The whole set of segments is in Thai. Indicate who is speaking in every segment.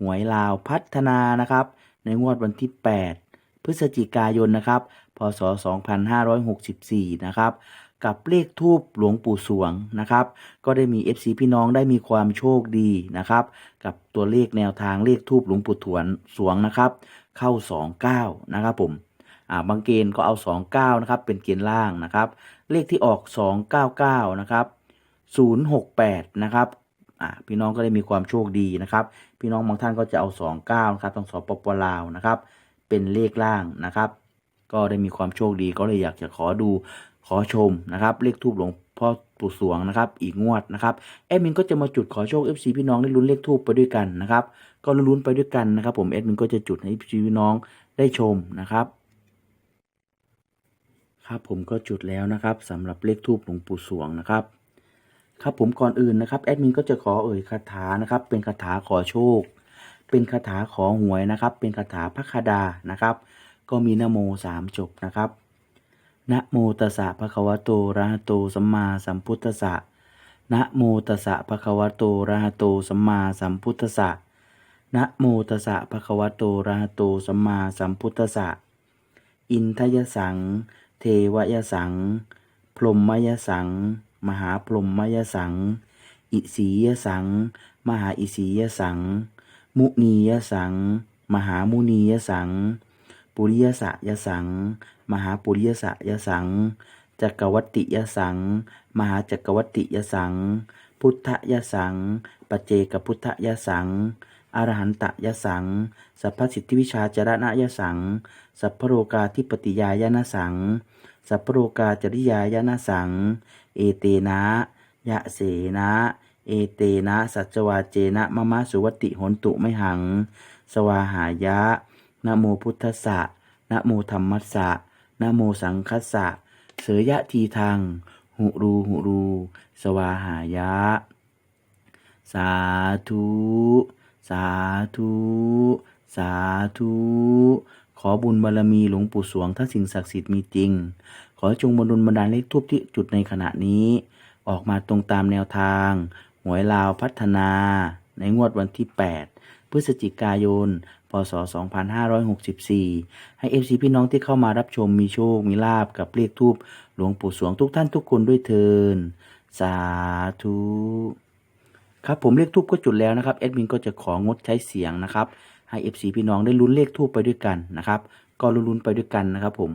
Speaker 1: หวยลาวพัฒนานะครับ ในงวดวันที่ 8 พฤศจิกายนนะครับ พศ 2564 นะครับ กับเลขทูปหลวงปู่สวงนะครับ ก็ได้มี FC พี่น้องได้มีความโชคดีนะครับ กับตัวเลขแนวทางเลขทูปหลวงปู่ถวนสวงนะครับ เข้า 29 นะครับผมอ่าบางเกณฑ์ก็เอา 29 นะครับ เป็นเกณฑ์ล่างนะครับ เลขที่ออก 299 นะครับ 068 นะครับ อ่าพี่น้องก็ได้มีความโชคดีนะครับ พี่น้องบางท่านก็จะเอา29นะครับต้องสอบปปลาวนะครับ เป็นเลขล่างนะครับ ก็ได้มีความโชคดีก็เลยอยากจะขอดูขอชมนะครับ เลขทูบหลวงพ่อปู่สวงนะครับ อีกงวดนะครับแอดมินก็จะมาจุดขอโชค FC พี่น้องได้ลุ้นเลขทูบไปด้วยกันนะครับ ก็ลุ้นไปด้วยกันนะครับ ผมแอดมินก็จะจุดให้พี่น้องได้ชมนะครับครับผมก็จุดแล้วนะครับสำหรับเลขทูปหลวงปู่สวงนะครับ ครับผมก่อนอื่นนะครับแอดมินก็จะขอเอ่ยคาถานะครับ เป็นคาถาขอโชค เป็นคาถาขอหวยนะครับ เป็นคาถาพระคดานะครับ ก็มีนโมสามจบนะครับนะโมตัสสะภะคะวะโตระหะโตสัมมาสัมพุทธัสสะนะโมตัสสะภะคะวะโตระหะโตสัมมาสัมพุทธัสสะนะโมตัสสะภะคะวะโตระหะโตสัมมาสัมพุทธัสสะอินทยสัง เทวยสัง พรหมยสัง มหาพรหมยสัง อิสียสัง มหาอิสียสัง มุนียสัง มหามุนียสัง ปุริยสะยสัง มหาปุริยสะยสัง จักวัตติยสัง มหาจักวัตติยสัง พุทธยสัง ปเจกพุทธยสัง อรหันตยสัง สัพพสิทธิวิชาจรณะยสัง สัพพโรกาธิปติยายนะสัง สัพพโรกาจริยายนะสัง เอเตนะ ยะเสนะ เอเตนะสัจวาเจนะมะมะสุวติหนตุไม่หัง สวาหายะนะโมพุทธสะนะโมธรรมัสสะนะโมสังคัสสะ เสยะทีทางหุรูหุรู สวาหายะ สาธุ สาธุ สาธุ ขอบุญบารมีหลวงปู่สวงถ้าสิ่งศักดิ์สิทธิ์มีจริง ขอจงบรรลุบันดาลเลขทูบที่จุดในขณะนี้ ออกมาตรงตามแนวทาง หวยลาวพัฒนา ในงวดวันที่ 8 พฤศจิกายน พศ 2564 ให้เอฟซีพี่น้องที่เข้ามารับชมมีโชค มีลาบกับเลขทูบหลวงปู่สวงทุกท่านทุกคนด้วยเทินสาธุ ครับผมเลขทูบก็จุดแล้วนะครับแอดมินก็จะของดใช้เสียงนะครับให้ FC พี่น้องได้ลุ้นเลขทูบไปด้วยกันนะครับ ก็ลุ้นๆไปด้วยกันนะครับผม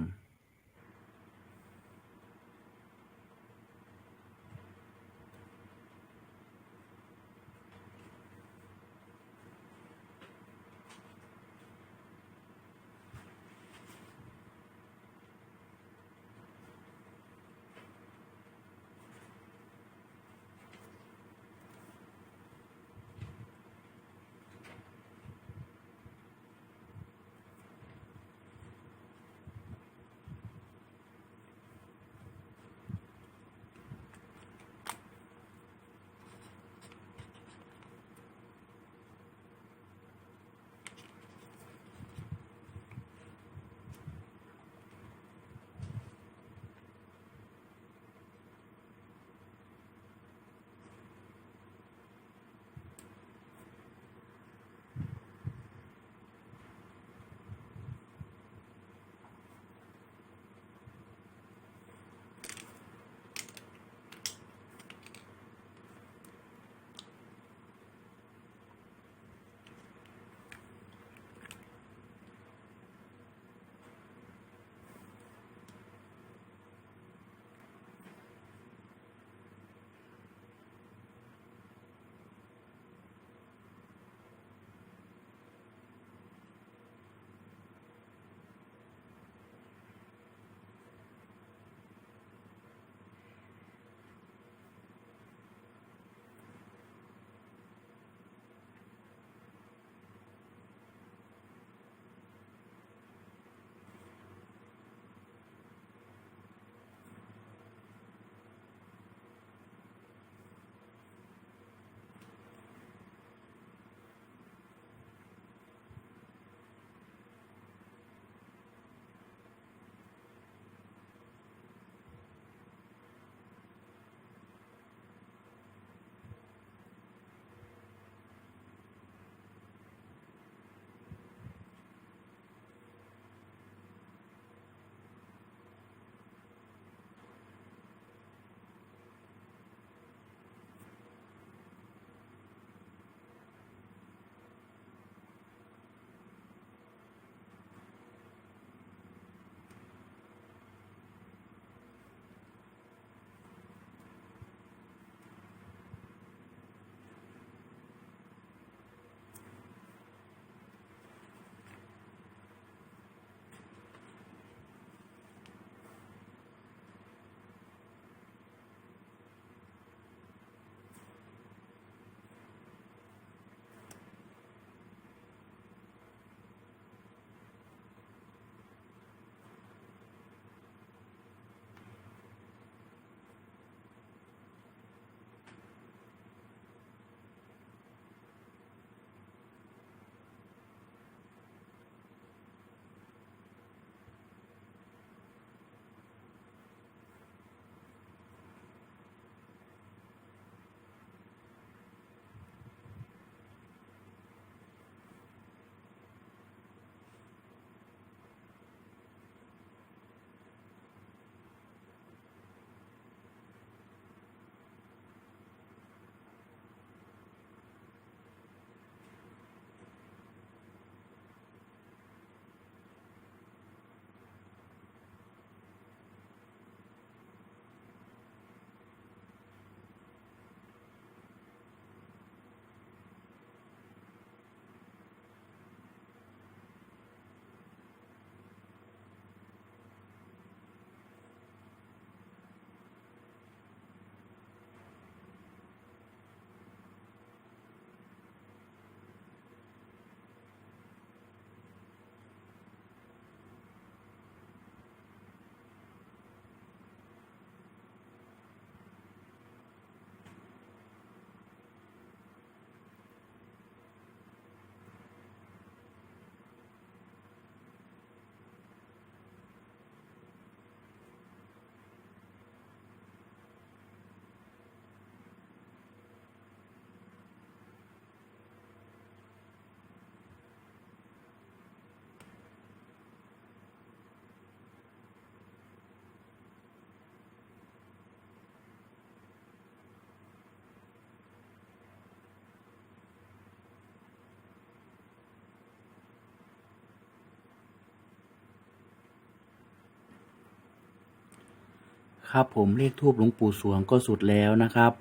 Speaker 2: ค
Speaker 1: รับ ผมเลขทูบหลวงปู่สวงก็สุดแล้วนะครับ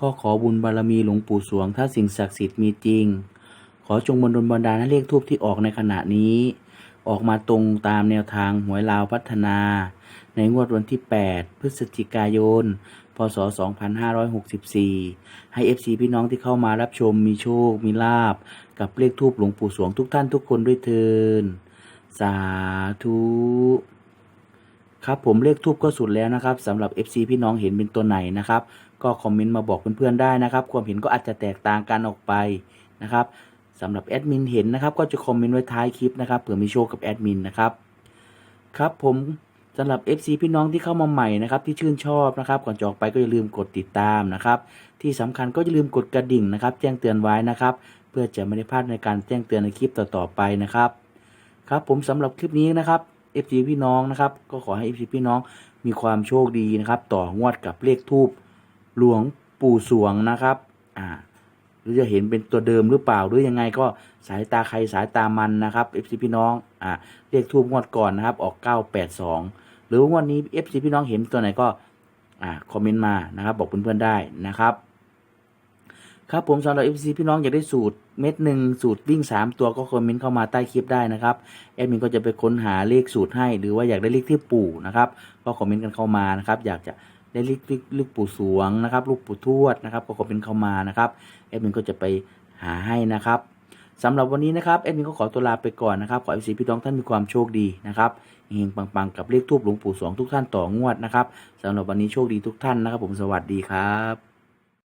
Speaker 1: ก็ขอบุญบารมีหลวงปู่สวง ถ้าสิ่งศักดิ์สิทธิ์มีจริง ขอจงบันดลบันดาลให้เลขทูบที่ออกในขณะนี้ ออกมาตรงตามแนวทางหวยลาวพัฒนา ในงวดวันที่ 8 พฤศจิกายน พศ 2564 ให้ FC พี่น้องที่เข้ามารับชมมีโชค มีลาบ กับเลขทูบหลวงปู่สวงทุกท่านทุกคนด้วยเทินสาธุ ครับผมเลขทูบก็สุดแล้วนะครับสำหรับ FC พี่น้องเห็นเป็นตัวไหนนะครับ ก็คอมเมนต์มาบอกเพื่อนๆได้นะครับ ความเห็นก็อาจจะแตกต่างกันออกไปนะครับสำหรับแอดมินเห็นนะครับ ก็จะคอมเมนต์ไว้ท้ายคลิปนะครับเผื่อมีโชคกับแอดมินนะครับครับผมสำหรับ FC พี่น้องที่เข้ามาใหม่นะครับที่ชื่นชอบนะครับ ก่อนจะออกไปก็อย่าลืมกดติดตามนะครับ ที่สำคัญก็อย่าลืมกดกระดิ่งนะครับ แจ้งเตือนไว้นะครับ เพื่อจะไม่ได้พลาดในการแจ้งเตือนในคลิปต่อๆไปนะครับ ครับผมสำหรับคลิปนี้นะครับ FC พี่น้องนะครับ ก็ขอให้ FC พี่น้องมีความโชคดีนะครับ ต่องวดกับเลขทูบหลวงปู่สวงนะครับ อ่าหรือจะเห็นเป็นตัวเดิมหรือเปล่าหรือยังไงก็สายตาใครสายตามันนะครับ FC พี่น้อง อ่าเลขทูบงวดก่อนนะครับ ออก 982 หรือว่างวดนี้ FC พี่น้องเห็นตัวไหนก็อ่าคอมเมนต์มานะครับ บอกเพื่อนๆได้นะครับ ครับผมสำหรับ FC พี่น้องอยากได้สูตรเม็ดหนึ่งสูตรวิ่ง 3 ตัวก็คอมเมนต์เข้ามาใต้คลิปได้นะครับแอดมินก็จะไปค้นหาเลขสูตรให้ หรือว่าอยากได้เลขที่ปู่นะครับก็คอมเมนต์กันเข้ามานะครับอยากจะได้เลขลขเลขปู่สวงนะครับลูกปู่ทวดนะครับก็คอมเมนต์เข้ามานะครับแอดมินก็จะไปหาให้นะครับสำหรับวันนี้นะครับแอดมินก็ขอตัวลาไปก่อนนะครับขอ FC พี่น้องท่านมีความโชคดีนะครับเฮงปังๆกับเลขทูบหลวงปู่สวงทุกท่านต่องวดนะครับสำหรับวันนี้โชคดีทุกท่านนะครับ ผมสวัสดีครับ